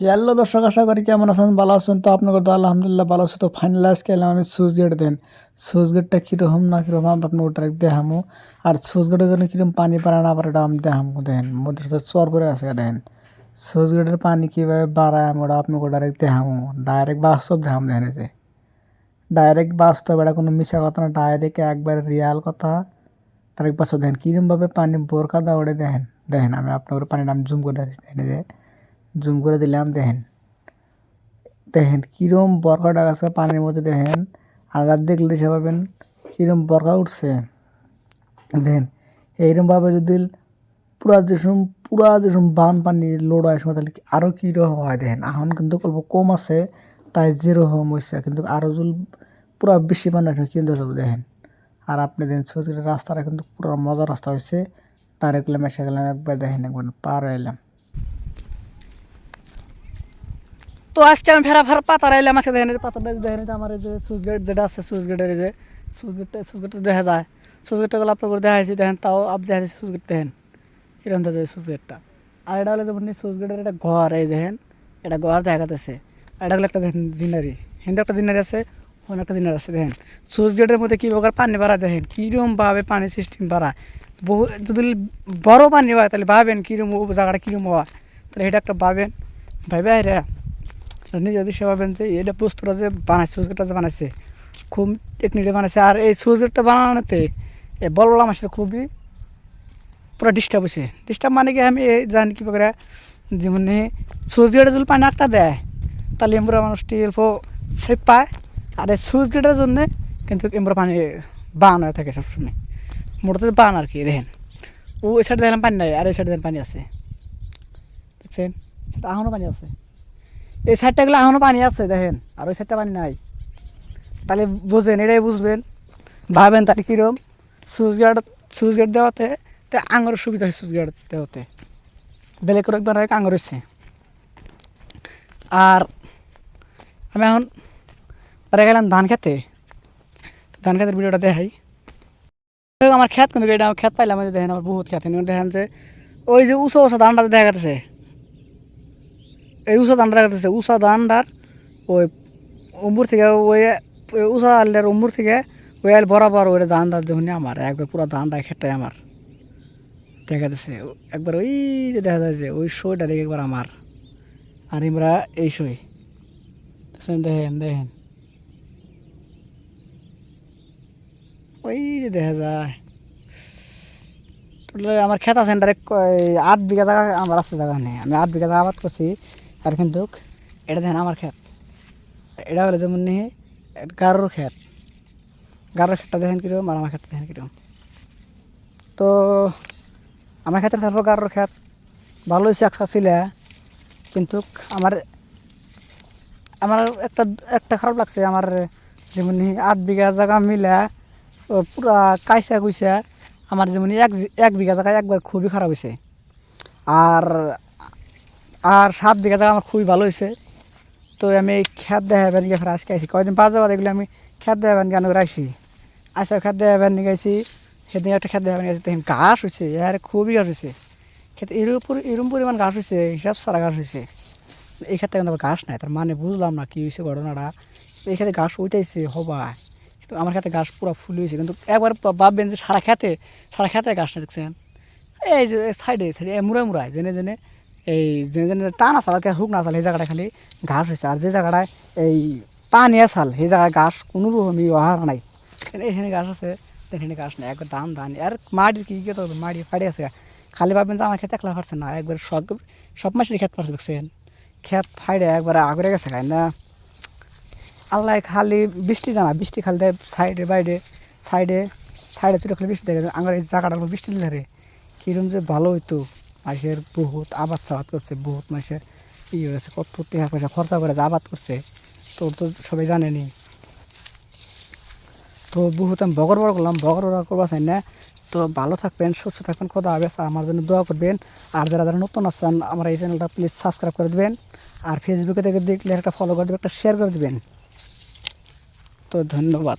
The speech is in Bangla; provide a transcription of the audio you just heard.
হ্যালো দর্শক, আশা করি কেমন আছেন? ভালো আছেন? তো আপনাদের তো আলহামদুলিল্লাহ ভালো আছে। তো ফাইনালাইজ করলাম আমি সুইচ দেন। সুইচ গেটটা কীরকম না কীরকম আপনার ওটা দেখামো। আর সুইচ গেটের জন্য কীরকম পানি পারে না পারে আমি দেখামো দেখেন মধ্যে সাথে চর করে আছে দেখেন সুইচ গেটের পানি কীভাবে বাড়ায় আমি ওটা আপনি ওটা দেখামো। ডাইরেক্ট বাস্তব দেখাম দেখেন যে। ডাইরেক্ট বাস্তব, এটা কোনো মিশা কথা না ডাইরেক্ট একবার রিয়াল কথা। ডাইরেক্ট বাস্তব দেখেন কীরকমভাবে পানি বোরকা দাও ওটা দেখেন দেখেন আমি আপনার পানিটা আমি জুম করে দেখেন যে। জুম করে দিলাম, দেখেন। দেখেন, কীরম বরকাটা আছে পানির মধ্যে, দেখেন। আর দেখলে দেখে পাবেন কীরম বরকা উঠছে। দেখেন এইরকমভাবে যদি পুরা যেসম পুরা যেসম বান পানি লোড হয় সময়, তাহলে আরও কীরকম হয়? দেখেন, এখন কিন্তু অল্প কম আছে, তাই যেরকম হয়েছে কিন্তু আরও যদি পুরা বেশি পানি আসে কিন্তু দেখেন। আর আপনি দেখেন সোজা রাস্তাটা কিন্তু পুরো মজার রাস্তা হয়েছে ডাইরেক্ট গেলাম, এসে গেলাম, একবার দেখেন, একবার পার এলাম তো আজকে আমি ফেরা ফেরা পাতা রাইলাম আজকে দেখেন পাতাটা দেখেন আমার যে সুইচ গেট যেটা আছে, সুইচ গেটের যে, সুইচ গেটটা, সুইচ দেখা যায়। সুইচ গেটটা গুলো আপনার করে দেখাইছি, দেখেন তাও আপনি দেখাইছি সুইচ গেট দেখেন। কীরকম দেখা যায় সুইচ গেটটা। আর এটা হলো যেমন সুইচ গেটের একটা ঘর, এই দেখেন, এটা ঘর দেখা যাচ্ছে এটা হলো একটা দেখেন জিনারি। হিন্দু একটা জিনারি আছে অন্য একটা জিনারি আছে, দেখেন। সুইচ গেটের মধ্যে কী প্রকার পানি বাড়া দেখেন কীরকমভাবে পানি সিস্টেম বাড়া বহু, যদি বড় পানি হয়, তাহলে ভাবেন কীরকম ও জায়গাটা কীরকম হয়। তাহলে এটা একটা ভাবেন ভাবে রে নিজে যদি সে ভাবেন যে এটা বস্তুটা যে বানাইছে, সুইচ গেটটা যে বানাইছে, খুব টেকনিকে বানাইছে। আর এই সুইচ গেটটা বানানোতে এই বড় মাসের খুবই পুরো ডিস্টার্ব হয়েছে ডিস্টার্ব মানে কি আমি এই জানি কী করে, যেমন সুইচ গেটে যদি পানি একটা দেয়, তাহলে এমরা মানুষটি অল্প সেফ পায়। আর এই সুইচ গেটের জন্যে কিন্তু এমরা পানি বান হয়ে থাকে সবসময়। মোটাতে বান আর কি, দেখেন। ও এই সাইডে দেখলাম পানি নাই, আর এই সাইডে দেখেন পানি আছে। দেখছেন? সেটা এখনও পানি আছে। এই সাইডটা গেলে এখনও পানি আছে, দেখেন। আর ওই সাইডটা পানি নাই। তাহলে বুঝবেন এটাই বুঝবেন। ভাবেন তাহলে কীরকম সুইচ গার্ড সুইচ গার্ড দেওয়াতে আঙুরের সুবিধা হয় সুইচ গার্ড দেওয়াতে। বেলে করে একবার এক আঙুর হচ্ছে আর আমি এখন পরে গেলাম ধান খেতে। ধান খেতের ভিডিওটা দেখাই। আমার খেত কিন্তু এটা খেত পাইলাম দেখেন, আমার বহুত খেত দেখেন যে ওই যে উঁচু উঁচু ধানটা দেখা যাচ্ছে এই উষা ধানটা দেখা যাচ্ছে উষা ধানটার ওই উম্বুর থেকে ওই উষা আলের উম্বুর থেকে ওই আল বরাবর ওই ধানটা যখন আমার একবার পুরো ধানটা খেটে আমার দেখা যাচ্ছে একবার ওই যে দেখা যাচ্ছে ওই শোটা দেখে একবার আমার আর আমরা এই শই দেখেন দেখেন ওই যে দেখা যায় আমার খেত ডাইরেক্ট আট বিঘা জায়গা আমার আছে জায়গা নেই আমি আট বিঘা জায়গা আবাদ করছি আর কিন্তু এটা দেখেন আমার ক্ষেত এটা হলো যেমন নিয়ে গারোর ক্ষেত গারোর ক্ষেতটা দেখেন কীরকম আর আমার ক্ষেতটা দেখেন কীরকম। তো আমার ক্ষেত্রে থাকব গারোর ক্ষেত ভালো হয়েছে একশো ছিল কিন্তু আমার আমার একটা একটা খারাপ লাগছে। আমার যেমন আট বিঘা জায়গা মিলা পুরা কাইসা কুইসা, আমার যেমন এক এক বিঘা জায়গায় একবার খুবই খারাপ হয়েছে। আর আর সাত বিঘা জায়গা আমার খুবই ভালো হয়েছে। তো আমি খেত দেখাবেন গিয়ে আজকে আইসি কয়দিন পাঁচ যাওয়া দেখলে আমি খেত দেখাবেন গান করে আইসি আচ্ছা খেত দেখাবেন নিয়ে গেছি, সেদিন একটা খেত দেখাবেন গেছি। দেখেন ঘাস হয়েছে আর খুবই ঘাস হয়েছে খেতে এরম এরম পরিমাণ ঘাস হয়েছে হিসাব সারা ঘাস হয়েছে এই ক্ষেত্রে কিন্তু ঘাস নাই, তার মানে বুঝলাম না কী হয়েছে ঘটনাটা। এই ক্ষেত্রে ঘাস উঠাইছে, হবা। কিন্তু আমার ক্ষেত্রে ঘাস পুরো ফুল হয়েছে কিন্তু একবার ভাববেন যে সারা খেতে সারা খেতে ঘাস না দেখছেন? এই যে সাইডে সাইডে মুড়ে মুড়ায় জেনে জেনে এই টান আসাল হুক না আসাল সেই জায়গাটা খালি ঘাস হয়েছে আর যে জায়গাটায় এই পানি আসাল সেই জায়গায় ঘাস কোনো রকমই আহার নাই। এখানে ঘাস আছে এখানে ঘাস নাই। একবার ধান ধান। আর মাটির কী কী তো মাটি ফাটি আছে। খালি ভাববেন যে আমার খেতে একলা পারছে না একবার সব সব মাসের খেত পারছে দেখছেন খেত ফাইডে একবার আগরে গেছে খাই না। আল্লাহ খালি বৃষ্টি জানা, বৃষ্টি খালি দেয় সাইডে বাইরে সাইডে সাইডে ছোটো খালি বৃষ্টি দেখে আমার এই জায়গাটার উপর বৃষ্টি দিলে রে কীরকম যে ভালো হইতো মানুষের বহুত আবাদ চাবাদ করছে, বহুত মানুষের ই হয়েছে, কত টাকা পয়সা, খরচা করে আবাদ করছে, তোর তো সবাই জানেনি। তো বহুত আমি বগর বড় করলাম, বগর বড় করবা চাই না, তো ভালো থাকবেন, সুস্থ থাকবেন, খোদা হবে আমার জন্য দোয়া করবেন। আর যারা যারা নতুন আছেন, আমার এই চ্যানেলটা প্লিজ সাবস্ক্রাইব করে দেবেন, আর ফেসবুকে থেকে দেখলে একটা ফলো করে দেবেন, একটা শেয়ার করে দেবেন। তো ধন্যবাদ।